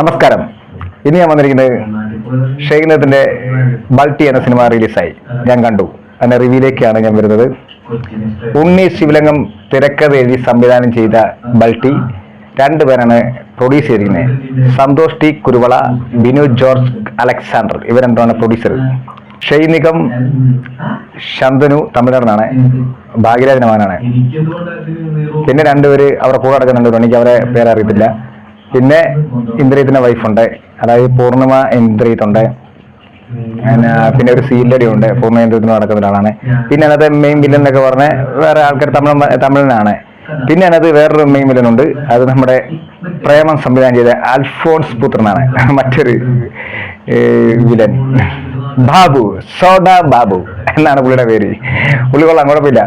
നമസ്കാരം. ഇനി ഞാൻ വന്നിരിക്കുന്നത് ഷെയ്നത്തിന്റെ ബൾട്ടി എന്ന സിനിമ റിലീസായി. ഞാൻ കണ്ടു. അതിന്റെ റിവ്യൂലേക്കാണ് ഞാൻ വരുന്നത്. ഉണ്ണി ശിവലിംഗം തിരക്കഥ എഴുതി സംവിധാനം ചെയ്ത ബൾട്ടി. രണ്ടുപേരാണ് പ്രൊഡ്യൂസ് ചെയ്തിരിക്കുന്നത്. സന്തോഷ് ടി കുരുവള ബിനു ജോർജ് അലക്സാണ്ടർ ഇവർ എന്താണ് പ്രൊഡ്യൂസർ ഷൈനികം ശന്തനു തമിഴനാണ് ഭാഗ്യരാജന മകനാണ് പിന്നെ രണ്ടുപേര് അവരെ കൂടെ നടക്കുന്നുണ്ട്. എനിക്ക് അവരെ പേരറിയത്തില്ല. പിന്നെ ഇന്ദ്രിയത്തിന്റെ വൈഫുണ്ട് അതായത് പൂർണിമ ഇന്ദ്രിയത്തുണ്ട് പിന്നെ ഒരു സീലടി ഉണ്ട് പൂർണ ഇന്ദ്രിയത്തിന് നടക്കുന്ന ഒരാളാണ്. പിന്നെ അതിനകത്ത് മെയിൻ വില്ലൻ എന്നൊക്കെ പറഞ്ഞ വേറെ ആൾക്കാർ തമിഴ് തമിഴിനാണ്. പിന്നെ അതിനകത്ത് വേറൊരു മെയിൻ വില്ലൻ ഉണ്ട്. അത് നമ്മുടെ പ്രേമം സംവിധാനം ചെയ്ത അൽഫോൺസ് പുത്രനാണ്. മറ്റൊരു വില്ലൻ ബാബു സോഡ ബാബു. എന്നാണ് പുള്ളിയുടെ പേര്. പുള്ളി കൊള്ളാം കുഴപ്പമില്ല.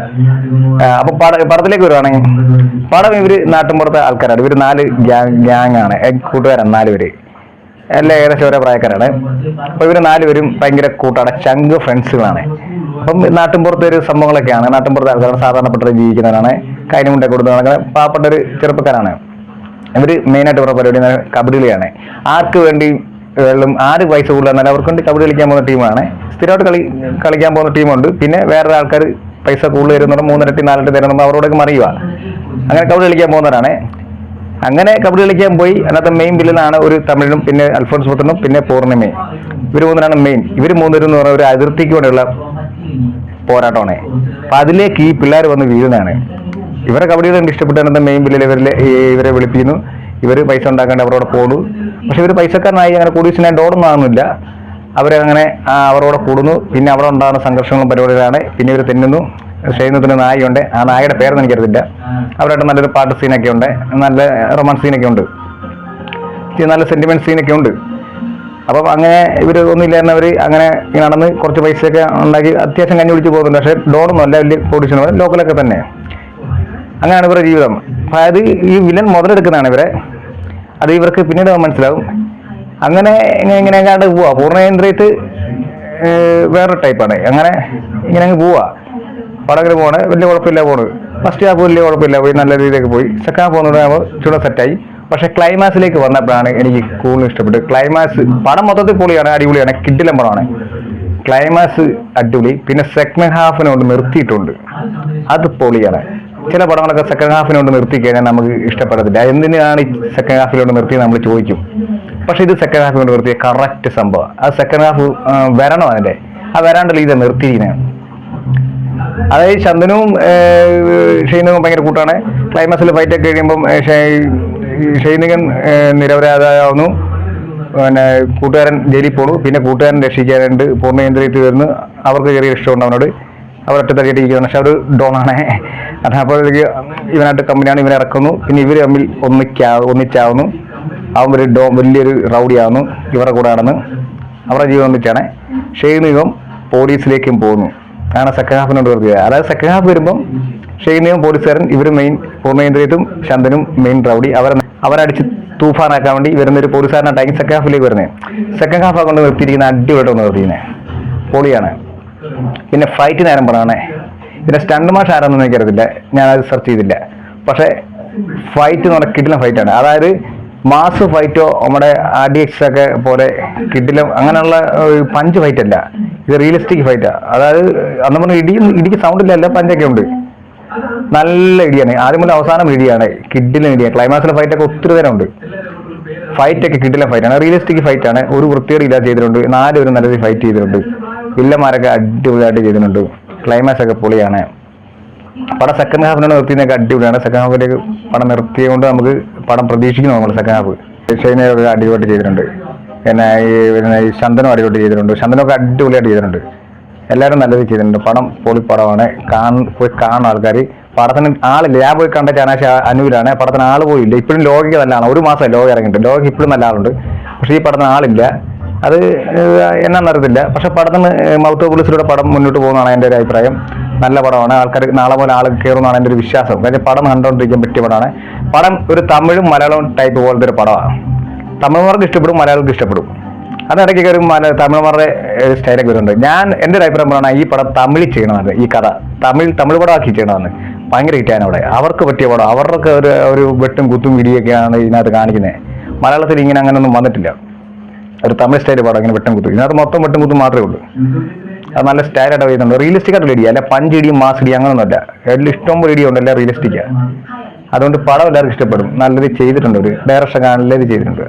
അപ്പൊ പട പടത്തിലേക്ക് വരുവാണെങ്കിൽ പടം ഇവർ നാട്ടിൻപുറത്തെ ആൾക്കാരാണ്. ഇവർ നാല് ഗ്യാങ് ആണ് കൂട്ടുകാരാണ് നാല് പേര്. എല്ലാം ഏകദേശം ഓരോ പ്രായക്കാരാണ്. അപ്പൊ ഇവർ നാലുപേരും ഭയങ്കര കൂട്ടാണ് ചങ്ക് ഫ്രണ്ട്സുകളാണ്. അപ്പം നാട്ടിൻപുറത്തെ ഒരു സംഭവങ്ങളൊക്കെയാണ്. നാട്ടിൻപുറത്തെ ആൾക്കാരാണ് സാധാരണപ്പെട്ട ജീവിക്കുന്നവരാണ് കൈന മുണ്ടെ കൊടുത്ത് നടക്കുന്ന പാവപ്പെട്ട ഒരു ചെറുപ്പക്കാരാണ്. ഇവർ മെയിനായിട്ട് ഇവരുടെ പരിപാടി കബഡി കളിയാണ് ആർക്ക് വേണ്ടി വെള്ളം ആര് പൈസ കൂടുതലാണ് അവർക്ക് വേണ്ടി കബഡി കളിക്കാൻ പോകുന്ന ടീമാണ്. സ്ഥിരമായിട്ട് കളി കളിക്കാൻ പോകുന്ന ടീമുണ്ട്. പിന്നെ വേറെ ആൾക്കാർ പൈസ കൂടുതൽ തരുന്നുണ്ട്. മൂന്നിരട്ടി നാലിരട്ടി തരുന്നുണ്ട്. അവരോടൊക്കെ മറിയുക അങ്ങനെ കബഡി കളിക്കാൻ പോകുന്നവരാണ്. അങ്ങനെ കബഡി കളിക്കാൻ പോയി. അതിനകത്ത് മെയിൻ വില്ലനാണ് ഒരു തമിഴിനും പിന്നെ അൽഫോൺസ് പുത്രനും പിന്നെ പൂർണിമയും. ഇവർ മൂന്നിനാണ് മെയിൻ ഇവർ മൂന്നരും എന്ന് പറഞ്ഞ ഒരു അതിർത്തിക്ക് വേണ്ടിയുള്ള പോരാട്ടമാണ്. അപ്പൊ അതിലേക്ക് ഈ പിള്ളേർ വന്ന് വീഴുന്നതാണ്. ഇവരെ കബഡികൾ കണ്ട് ഇഷ്ടപ്പെട്ട് അതിനകത്ത് മെയിൻ ബില്ലിൽ ഇവരിലെ ഇവരെ വിളിപ്പിക്കുന്നു. ഇവർ പൈസ ഉണ്ടാക്കാണ്ട് അവരോട് പോകുന്നു പക്ഷെ ഇവർ പൈസക്കാരനായി അങ്ങനെ കൂടിയതിനായിട്ട് ഓടൊന്നും ആകുന്നില്ല അവരങ്ങനെ അവരോട് കൂടുന്നു. പിന്നെ അവിടെ ഉണ്ടാകുന്ന സംഘർഷങ്ങളും പരിപാടികളാണ്. പിന്നെ ഇവർ തിന്നുന്നു. ചെയ്യുന്നതിന് നായുണ്ട് ആ നായയുടെ പേരൊന്നും എനിക്കറിയില്ല അവരായിട്ട് നല്ലൊരു പാട്ട് സീനൊക്കെ ഉണ്ട്. നല്ല റൊമാൻസ് സീനൊക്കെ ഉണ്ട്. നല്ല സെന്റിമെന്റ് സീനൊക്കെ ഉണ്ട്. അപ്പം അങ്ങനെ ഇവർ ഒന്നുമില്ലായിരുന്നവർ അങ്ങനെ നടന്ന് കുറച്ച് പൈസയൊക്കെ ഉണ്ടാക്കി അത്യാവശ്യം കഞ്ഞി പിടിച്ച് പോകുന്നുണ്ട്. പക്ഷേ ഡോണൊന്നും അല്ല. വലിയ പ്രൊഡ്യൂസർ ലോക്കലൊക്കെ തന്നെ. അങ്ങനെയാണ് ഇവരുടെ ജീവിതം. അതായത് ഈ വില്ലൻ മുതലെടുക്കുന്നതാണ് ഇവരെ. അത് ഇവർക്ക് പിന്നീട് മനസ്സിലാവും. അങ്ങനെ ഇങ്ങനെ അങ്ങാണ്ട് പോവാ. പൂർണേന്ദ്രിയത്ത് വേറൊരു ടൈപ്പാണ് അങ്ങനെ ഇങ്ങനെ അങ്ങ് പോവാ. വടകര പോണ് വലിയ കുഴപ്പമില്ല പോണത് ഫസ്റ്റ് ഹാഫ് വലിയ കുഴപ്പമില്ല. പോയി നല്ല രീതിയിലേക്ക് പോയി. സെക്കൻഡ് ഹാഫ് പോകുന്നത് ചൂടെ സെറ്റായി പക്ഷെ ക്ലൈമാക്സിലേക്ക് വന്നപ്പോഴാണ് എനിക്ക് കൂടുതൽ ഇഷ്ടപ്പെട്ടത്. ക്ലൈമാക്സ് പടം മൊത്തത്തിൽ പൊളിയാണ് അടിപൊളിയാണ് കിഡിലം പടമാണ്. ക്ലൈമാക്സ് അടിപൊളി. പിന്നെ സെക്കൻഡ് ഹാഫിനോട് നിർത്തിയിട്ടുണ്ട്. അത് പൊളിയാണ്. ചില പടങ്ങളൊക്കെ സെക്കൻഡ് ഹാഫിനോട് നിർത്തി കഴിഞ്ഞാൽ നമുക്ക് ഇഷ്ടപ്പെടത്തില്ല. എന്തിനാണ് സെക്കൻഡ് ഹാഫിനോട് നിർത്തി നമ്മൾ ചോദിക്കും. പക്ഷെ ഇത് സെക്കൻഡ് ഹാഫ് കൊണ്ട് നിർത്തിയ കറക്റ്റ് സംഭവം. ആ സെക്കൻഡ് ഹാഫ് വരണോ അതിന്റെ ആ വരാണ്ടല്ലോ ഇത് നിർത്തിയിരിക്കുന്നത് അതായത് ചന്ദനവും ഷെയ്നവും ഭയങ്കര കൂട്ടാണ്. ക്ലൈമാക്സിൽ ഫൈറ്റ് ഒക്കെ കഴിയുമ്പം ഷൈനികൻ നിരപരാധാവുന്നു പിന്നെ കൂട്ടുകാരൻ ജയിലിൽ പോണു. പിന്നെ കൂട്ടുകാരൻ രക്ഷിക്കാനുണ്ട്. പൂർണേന്ദ്രിയത്തിൽ വരുന്നു. അവർക്ക് ചെറിയ ഇഷ്ടമുണ്ട് അവനോട്. അവർ ഒറ്റത്തടിയിട്ട് ഇരിക്കുന്നു പക്ഷെ അവർ ഡോണാണ് അത് അപ്പോഴേക്ക് ഇവനായിട്ട് കമ്പനിയാണ് ഇവനെ ഇറക്കുന്നു. പിന്നെ ഇവർ തമ്മിൽ ഒന്നിക്കാ ഒന്നിച്ചാവുന്നു. അവൻ ഒരു ഡോ വലിയൊരു റൗഡിയാവുന്നു. ഇവരുടെ കൂടെ നടന്ന് അവരുടെ ജീവിതം ഒന്നിച്ചാണ് ഷെയ്നികം പോലീസിലേക്കും പോകുന്നു. ആണ് സെക്കൻഡ് ഹാഫിനോട് നിർത്തിയത്. അതായത് സെക്കൻഡ് ഹാഫ് വരുമ്പം ഷെയ്നിയും പോലീസുകാരൻ ഇവർ മെയിൻ പൂർണേന്ദ്രിയത്തും ശന്തനും മെയിൻ റൗഡി. അവർ അവരടിച്ച് തൂഫാനാക്കാൻ വേണ്ടി വരുന്ന ഒരു പോലീസുകാരനായിട്ടായിരിക്കും സെക്കൻഡ് ഹാഫിലേക്ക് വരുന്നത് സെക്കൻഡ് ഹാഫ് കൊണ്ട് നിർത്തിയിരിക്കുന്ന അടിപൊളിയായിട്ട് നിർത്തിയിരിക്കുന്നത് പൊളിയാണ്. പിന്നെ ഫൈറ്റ് നേരം പറയണേ. പിന്നെ സ്റ്റണ്ട് മാഷ് ആരാന്നൊന്നും എനിക്കറിയത്തില്ല. ഞാനത് സെർച്ച് ചെയ്തില്ല. പക്ഷേ ഫൈറ്റ് കിട്ടുന്ന ഫൈറ്റാണ് അതായത് മാസ് ഫൈറ്റോ നമ്മുടെ ആർ ഡി എക്സ് ഒക്കെ പോലെ കിട്ടിലും അങ്ങനെയുള്ള പഞ്ച് ഫൈറ്റ് അല്ല. ഇത് റിയലിസ്റ്റിക് ഫൈറ്റാ അതായത് അന്ന് പറഞ്ഞ ഇടി ഇടിക്ക് സൗണ്ട് ഇല്ല പഞ്ചൊക്കെ ഉണ്ട്. നല്ല ഇടിയാണ്. ആദ്യം മുതൽ അവസാനം ഇടിയാണ്. കിഡിലും ഇടിയാണ്. ക്ലൈമാക്സിലെ ഫൈറ്റ് ഒക്കെ ഒത്തിരി നേരം ഉണ്ട്. ഫൈറ്റ് ഒക്കെ കിട്ടില്ല ഫൈറ്റ് ആണ്. റിയലിസ്റ്റിക് ഫൈറ്റ് ആണ്. ഒരു വൃത്തിയോട് ഇല്ലാതെ ചെയ്തിട്ടുണ്ട്. നാല് പേരും നല്ല ഫൈറ്റ് ചെയ്തിട്ടുണ്ട്. വില്ലന്മാരൊക്കെ അടിപൊളിയായിട്ട് ചെയ്തിട്ടുണ്ട്. ക്ലൈമാക്സ് ഒക്കെ പൊളിയാണ്. പടം സെക്കൻഡ് ഹാഫിനാണ് നിർത്തിയതിനൊക്കെ അടിപൊളിയാണ്. സെക്കൻഡ് ഹാഫിലേക്ക് പടം നിർത്തിയതുകൊണ്ട് നമുക്ക് പടം പ്രതീക്ഷിക്കുന്നു നമ്മൾ സെക്കൻഡ് ഹാഫ് ഷൈനെ അടിപൊളി ചെയ്തിട്ടുണ്ട്. പിന്നെ ഈ പിന്നെ ഈ ചന്ദനം അടിപൊളി ചെയ്തിട്ടുണ്ട്. ചന്ദനമൊക്കെ അടിപൊളിയായിട്ട് ചെയ്തിട്ടുണ്ട്. എല്ലാവരും നല്ലത് ചെയ്തിട്ടുണ്ട്. പടം പൊളിപ്പടമാണ് കാൺ പോയി കാണുന്ന ആൾക്കാർ പടത്തിന് ആളില്ല. ഞാൻ പോയി കണ്ട ചാനാശ അനുവിലാണ് പടത്തിന് ആൾ പോയില്ല. ഇപ്പോഴും ലോകയ്ക്ക് നല്ലതാണ് ഒരു മാസം ലോക ഇറങ്ങിയിട്ട് ലോകയ്ക്ക് ഇപ്പോഴും നല്ല ആളുണ്ട്. പക്ഷേ ഈ പടത്തിന് ആളില്ല. അത് എന്നാന്നറിയത്തില്ല പക്ഷെ പടത്തിന് മൗത്ത് പോലീസിലൂടെ പടം മുന്നോട്ട് പോകുന്നതാണ് എന്റെ ഒരു അഭിപ്രായം. നല്ല പടമാണ്. ആൾക്കാർ നാളെ പോലെ ആൾ കയറുമെന്നാണ് എന്റെ ഒരു വിശ്വാസം. കാര്യം പടം കണ്ടുകൊണ്ടിരിക്കാൻ പറ്റിയ പടമാണ്. പടം ഒരു തമിഴും മലയാളവും ടൈപ്പ് പോലത്തെ ഒരു പടമാണ് തമിഴ്മാർക്ക് ഇഷ്ടപ്പെടും മലയാളികൾക്ക് ഇഷ്ടപ്പെടും. അതിനിടയ്ക്ക് കയറി മല തമിഴ്മാരുടെ ഒരു സ്റ്റൈലൊക്കെ വരുന്നുണ്ട്. ഞാൻ എന്റെ ഒരു അഭിപ്രായം പറയണ ഈ പടം തമിഴിൽ ചെയ്യണമെന്ന് ഈ കഥ. തമിഴ് തമിഴ് പടമാക്കി ചെയ്യണമെന്ന് ഭയങ്കര ഹിറ്റാണ് അവിടെ. അവർക്ക് പറ്റിയ പടം. അവർക്ക് ഒരു ഒരു വെട്ടും കുത്തും ഇടിയൊക്കെയാണ് ഇതിനകത്ത് കാണിക്കുന്നത് മലയാളത്തിൽ ഇങ്ങനെ അങ്ങനെ ഒന്നും വന്നിട്ടില്ല. ഒരു തമിഴ് സ്റ്റൈൽ പടം ഇങ്ങനെ വെട്ടം കുത്തും. ഇതിനകത്ത് മൊത്തം വെട്ടും കുത്തും മാത്രമേ ഉള്ളൂ. അത് നല്ല സ്റ്റൈലായിട്ട് ചെയ്യുന്നുണ്ട് റിയലിസ്റ്റിക് ആയിട്ടുള്ള ഇടിയ. അല്ല പഞ്ച് ഇടിയും മാസ് ഇടിയും അങ്ങനൊന്നുമല്ല. എല്ലാം ഇഷ്ടം പോലെ റിയലിസ്റ്റിക്കാണ് അതുകൊണ്ട് പടം എല്ലാവർക്കും ഇഷ്ടപ്പെടും. നല്ലത് ചെയ്തിട്ടുണ്ട് ഒരു. ഡയറക്ഷൻ നല്ലത് ചെയ്തിട്ടുണ്ട്.